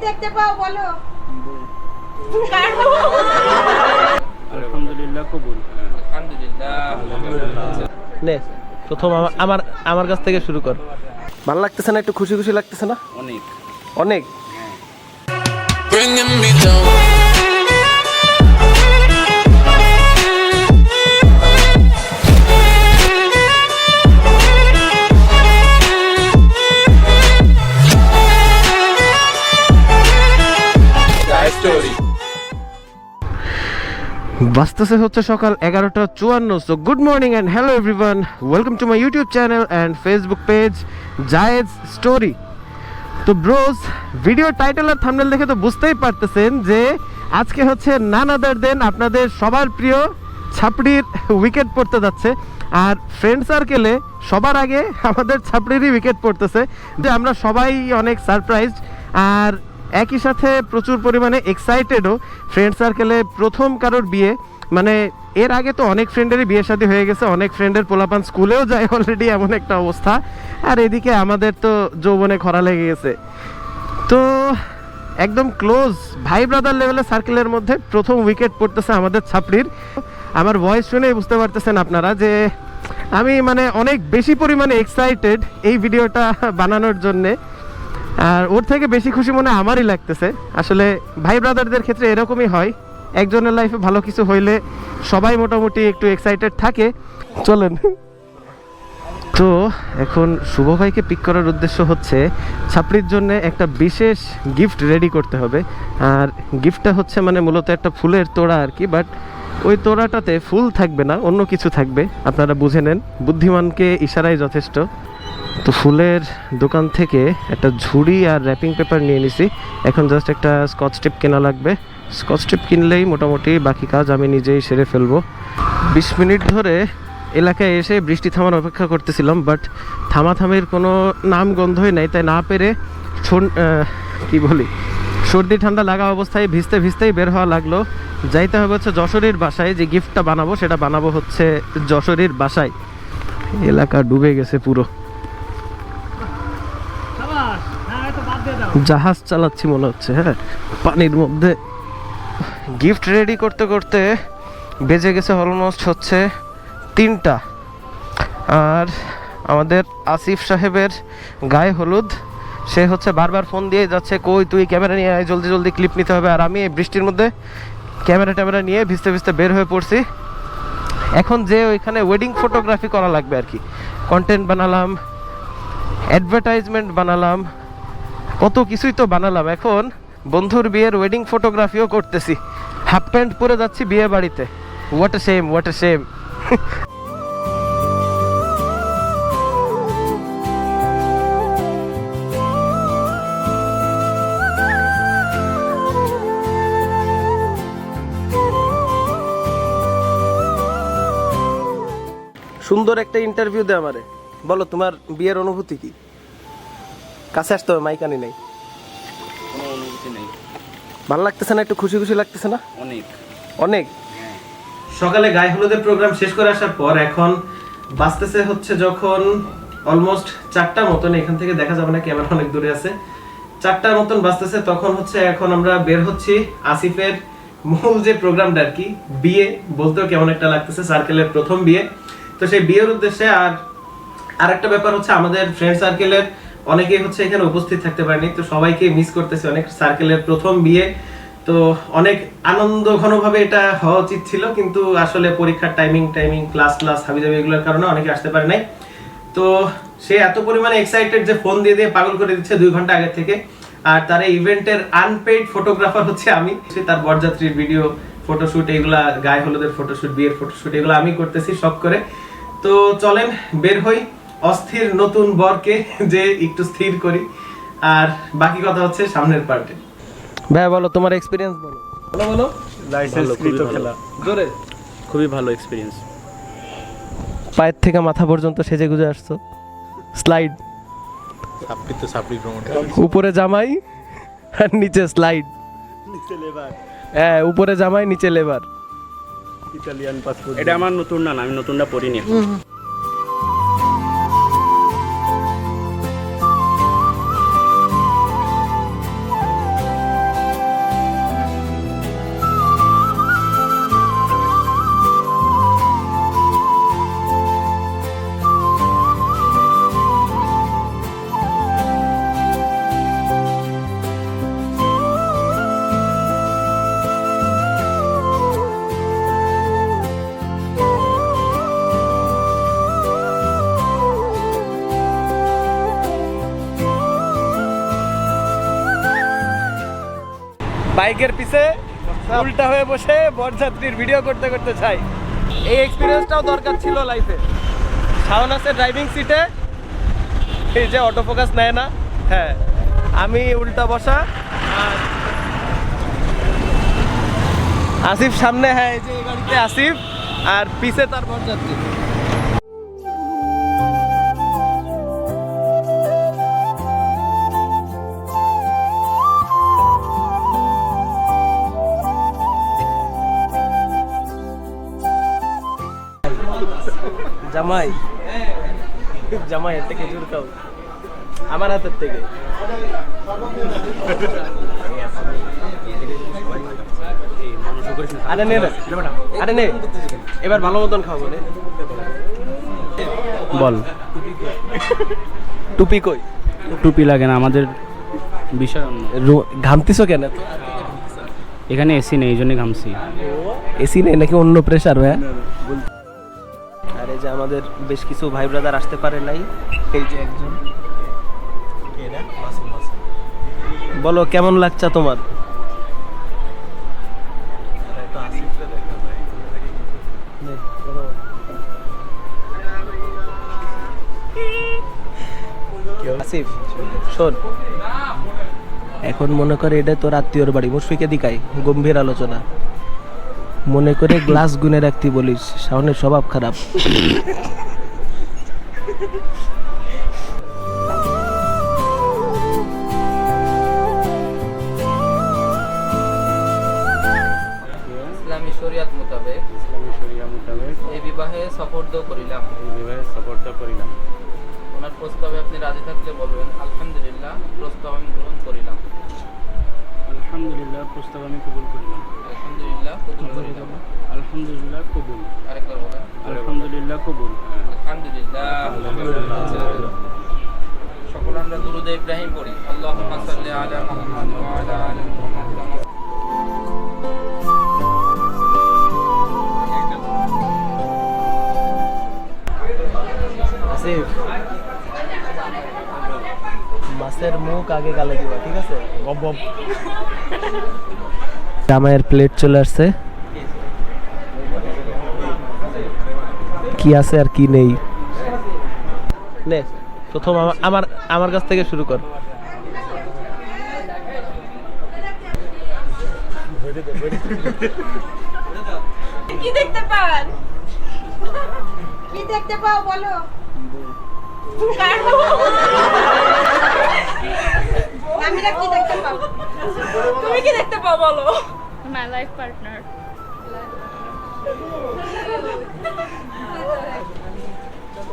দেখতে পাও বলো। আলহামদুলিল্লাহ কবুল। নে প্রথম আমা- আমার আমার কাছ থেকে শুরু কর। ভালো লাগতেছে না একটু খুশি খুশি লাগতেছে না? অনেক। অনেক? বাজতেছে হচ্ছে সকাল এগারোটা চুয়ান্ন। So good morning and hello everyone welcome to my YouTube channel and Facebook page জায়েজ স্টোরি তো ব্রোজ ভিডিও টাইটেল আর থাম্বনেল দেখে তো বুঝতেই পারতেছেন যে আজকে হচ্ছে নানাদার দেন আপনাদের সবার প্রিয় ছাপড়ির উইকেট পড়তে যাচ্ছে। আর ফ্রেন্ড সার্কেলে সবার আগে আমাদের ছাপড়িরই উইকেট পড়তেছে। যে আমরা সবাই অনেক সারপ্রাইজড আর একই সাথে প্রচুর পরিমাণে এক্সাইটেডও ফ্রেন্ড সার্কেলে প্রথম কারোর বিয়ে। মানে এর আগে তো অনেক ফ্রেন্ডেরই বিয়ে শাদী হয়ে গেছে, অনেক ফ্রেন্ডের পোলাপান স্কুলেও যায় অলরেডি এমন একটা অবস্থা। আর এদিকে আমাদের তো যৌবনে খরা লেগে গেছে। তো একদম ক্লোজ ভাই ব্রাদার লেভেলের সার্কেলের মধ্যে প্রথম উইকেট পড়তেছে আমাদের ছাপড়ির। আমার ভয়েস শুনেই বুঝতে পারতেছেন আপনারা যে আমি মানে অনেক বেশি পরিমাণে এক্সাইটেড এই ভিডিওটা বানানোর জন্যে। আর ওর থেকে বেশি খুশি মনে আমারই লাগতেছে। আসলে ভাই ব্রাদারদের ক্ষেত্রে এরকমই হয়। একজনের লাইফে ভালো কিছু হইলে সবাই মোটামুটি একটু এক্সাইটেড থাকে। চলেন। তো এখন শুভ ভাইকে পিক করার উদ্দেশ্য হচ্ছে ছাপড়ির জন্য একটা বিশেষ গিফট রেডি করতে হবে। আর গিফটটা হচ্ছে মানে মূলত একটা ফুলের তোড়া আর কি বাট ওই তোড়াটাতে ফুল থাকবে না, অন্য কিছু থাকবে। আপনারা বুঝে নেন। বুদ্ধিমানকে ইশারাই যথেষ্ট। তো ফুলের দোকান থেকে একটা ঝুড়ি আর র্যাপিং পেপার নিয়ে নিছি। এখন জাস্ট একটা স্কচ টেপ কেনা লাগবে। স্কচ টেপ কিনলেই মোটামুটি বাকি কাজ আমি নিজেই সেরে ফেলব। বিশ মিনিট ধরে এলাকায় এসে বৃষ্টি থামার অপেক্ষা করতেছিলাম বাট থামাথামির কোনো নাম গন্ধই নাই, তাই না পেরে কি বলি, সর্দি ঠান্ডা লাগা অবস্থায় ভিজতে ভিজতেই বের হওয়া লাগল। যাইতে হবে হচ্ছে যশোরের বাসায়, যে গিফটটা বানাবো সেটা বানাবো হচ্ছে যশোরের বাসায়। এলাকা ডুবে গেছে পুরো। জাহাজ চালাচ্ছি মনে হচ্ছে হ্যাঁ পানির মধ্যে। গিফট রেডি করতে করতে বেজে গেছে অলমোস্ট হচ্ছে তিনটা। আর আমাদের আসিফ সাহেবের গায়ে হলুদ, সে হচ্ছে বারবার ফোন দিয়ে যাচ্ছে, কই তুই ক্যামেরা নিয়ে আয়, জলদি জলদি ক্লিপ নিতে হবে। আর আমি এই বৃষ্টির মধ্যে ক্যামেরা ট্যামেরা নিয়ে ভিজতে ভিজতে বের হয়ে পড়ছি। এখন যে ওইখানে ওয়েডিং ফটোগ্রাফি করা লাগবে আর কি। কন্টেন্ট বানালাম অ্যাডভার্টাইজমেন্ট বানালাম, কত কিছুই তো বানালাম। এখন বন্ধুর বিয়ের ওয়েডিং ফটোগ্রাফিও করতেছি। হাফ প্যান্ট পরে যাচ্ছি বিয়ে বাড়িতে। What a shame what a shame সুন্দর একটা ইন্টারভিউ দে আমারে। বলো তোমার বিয়ের অনুভূতি কি? কাছে আসতে হবে মাইকানি নেই। কোনো অনুভূতি নেই। ভালো লাগতেছে না একটু খুশি খুশি লাগতেছে না? অনেক। অনেক? সকালে গায়ে হলুদের প্রোগ্রাম শেষ করে আসার পর এখন বাঁচতেছে হচ্ছে যখন অলমোস্ট চারটা মতন এখান থেকে দেখা যাবে না ক্যামেরা অনেক দূরে আছে। চারটার মতন বাঁচতেছে তখন হচ্ছে এখন আমরা বের হচ্ছি আসিফের মূল যে প্রোগ্রামটা আর কি বিয়ে বলতেও কেমন একটা লাগতেছে সার্কেলের প্রথম বিয়ে। তো সেই বিয়ের উদ্দেশ্যে আর আরেকটা ব্যাপার হচ্ছে আমাদের ফ্রেন্ড সার্কেলের অনেকেই হচ্ছে এখানে উপস্থিত থাকতে পারেনি, তো সবাইকে মিস করতেছি অনেক সার্কেলের প্রথম বিয়ে। তো অনেক আনন্দ ঘনভাবে এটা হওয়া উচিত ছিল, কিন্তু আসলে পরীক্ষার টাইমিং টাইমিং ক্লাস ক্লাস হাবিজাবি এগুলোর কারণে অনেকে আসতে পারে নাই। তো সে এত পরিমাণে এক্সাইটেড যে ফোন দিয়ে দিয়ে পাগল করে দিচ্ছে দুই ঘণ্টা আগে থেকে। আর তার এই ইভেন্টের আনপেইড ফটোগ্রাফার হচ্ছে আমি। সে তার বরযাত্রীর ভিডিও ফটোশুট এগুলা গায়ে হলুদের ফটোশুট বিয়ের ফটোশুট এগুলো আমি করতেছি শখ করে। তো চলেন, বের হই। অস্থির নতুন বরকে যে একটু স্থির করি। আর বাকি কথা হচ্ছে সামনের পার্টে। ভাই বলো তোমার এক্সপিরিয়েন্স বলো। বলো বলো। লাইসেন্সকৃত খেলা। জোরে। খুবই ভালো এক্সপিরিয়েন্স পায়ের থেকে মাথা পর্যন্ত সেজে গুজে আসছো। স্লাইড সাপড়ি তো সাপড়ি ভ্রমণ। উপরে জামাই আর নিচে স্লাইড হ্যাঁ উপরে জামাই নিচে লেবার ইতালিয়ান পাসপোর্ট এটা আমার নতুন না না, আমি নতুনটা পড়িনি। বাইকের পিছে উল্টা হয়ে বসে বরযাত্রীর ভিডিও করতে করতে চাই এই এক্সপিরিয়েন্সটাও দরকার ছিল লাইফে শাওন আছে ড্রাইভিং সিটে এই যে অটো ফোকাস নেয় না। হ্যাঁ আমি উল্টা বসা। আর আসিফ সামনে হ্যাঁ এই যে এই গাড়িতে আসিফ। আর পিছে তার বরযাত্রী। জামাই জামাই এর থেকে জোর খাও। আমার হাতের থেকে। আরে নে আরে নে। এবার ভালো মতন খাব রে বল। টুপি কই? টুপি লাগে না আমাদের বিষয় ঘামতিছো কেন? এখানে এসি নেই এই জন্য ঘামছি। এসি নেই নাকি অন্য প্রেশার হ্যাঁ? যে আমাদের বেশ কিছু ভাই ব্রাদার আসতে পারে নাই। এই যে একজন। বলো, কেমন লাগছে তোমার? আসিফ, শোন। এখন মনে করে এটা তোর আত্মীয়র বাড়ি, মুশফিকে দিকাই গম্ভীর আলোচনা। মনে করে গ্লাস গুনে রাখতে বলিস শাওনের স্বভাব খারাপ। ইসলামী শরিয়াত মোতাবেক ইসলামী শরিয়া মোতাবেক এই বিবাহে সফর্দ করিলাম। এই বিবাহে সাপোর্ট করিলাম। ওনার প্রস্তাবে আপনি রাজি থাকলে বলবেন আলহামদুলিল্লাহ প্রস্তাব আমি গ্রহণ করিলাম। আলহামদুলিল্লাহ প্রস্তাব আমি কবুল করিলাম। আলহামদুলিল্লাহ আলহামদুলিল্লাহ কবুল। আলহামদুলিল্লাহ কবুল। আলহামদুলিল্লাহ। সকল আমরা দুরুদ ইব্রাহিম পড়ি। আল্লাহুম্মা সাল্লি আলা মুহাম্মাদ ওয়া আলা আলি মাছের মুখ আগে গালে দিবা ঠিক আছে? গব গব জামাইয়ের প্লেট চলে আসছে। কি আছে আর কি নেই? নে প্রথম আমার আমার আমার কাছ থেকে শুরু কর। কি দেখতে পান? কি দেখতে পাও বলো? কার বউ? আমিরা কি দেখতে পাও তুমি কি দেখতে পাও বলো my life partner.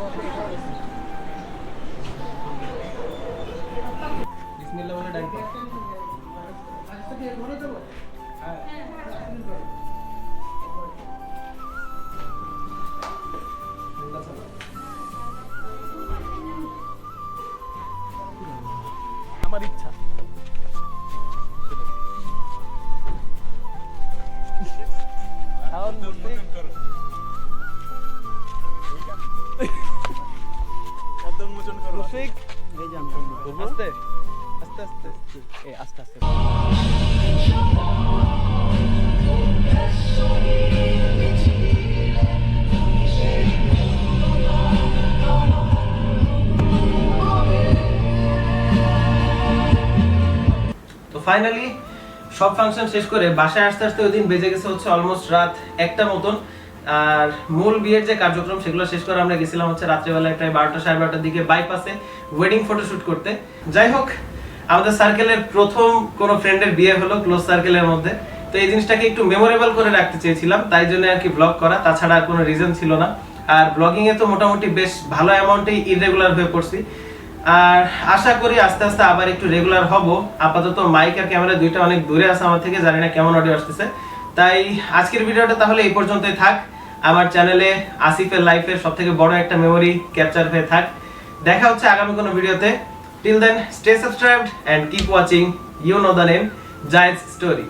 বিসমিল্লাহ শাওন মুশফিক মুশফিক আস্তে আস্তে আস্তে এই আস্তে আস্তে তো ফাইনালি সব ফাংশন শেষ করে বাসায় আসতে আসতে ওই দিন বেজে গেছে হচ্ছে অলমোস্ট রাত একটা মতন। আর মূল বিয়ের যে কার্যক্রম, সেগুলো শেষ করে আমরা গেছিলাম হচ্ছে রাত্রেবেলায় প্রায় বারোটা, সাড়ে বারোটার দিকে বাইপাসে ওয়েডিং ফটোশুট করতে। যাই হোক, আমাদের সার্কেলের প্রথম কোনো ফ্রেন্ডের বিয়ে হলো ক্লোজ সার্কেলের মধ্যে। তো এই জিনিসটাকে একটু মেমোরেবল করে রাখতে চেয়েছিলাম, তাই জন্য আর কি ব্লগ করা। তাছাড়া আর কোনো রিজন ছিল না। আর ব্লগিং এ তো মোটামুটি বেশ ভালো অ্যামাউন্টেই ইরেগুলার হয়ে পড়ছি। আর আশা করি আস্তে আস্তে আবার একটু রেগুলার হব। আপাতত মাইক আর ক্যামেরা দুইটা অনেক দূরে আছে আমার থেকে, জানি না কেমন অডিও আসতেছে। তাই আজকের ভিডিওটা তাহলে এই পর্যন্তই থাক। আমার চ্যানেলে আসিফের লাইফের সব থেকে বড় একটা মেমোরি ক্যাপচার হয়ে থাক। দেখা হচ্ছে আগামী কোনো ভিডিওতে। Till then stay subscribed and keep watching you know the name জায়েজ স্টোরি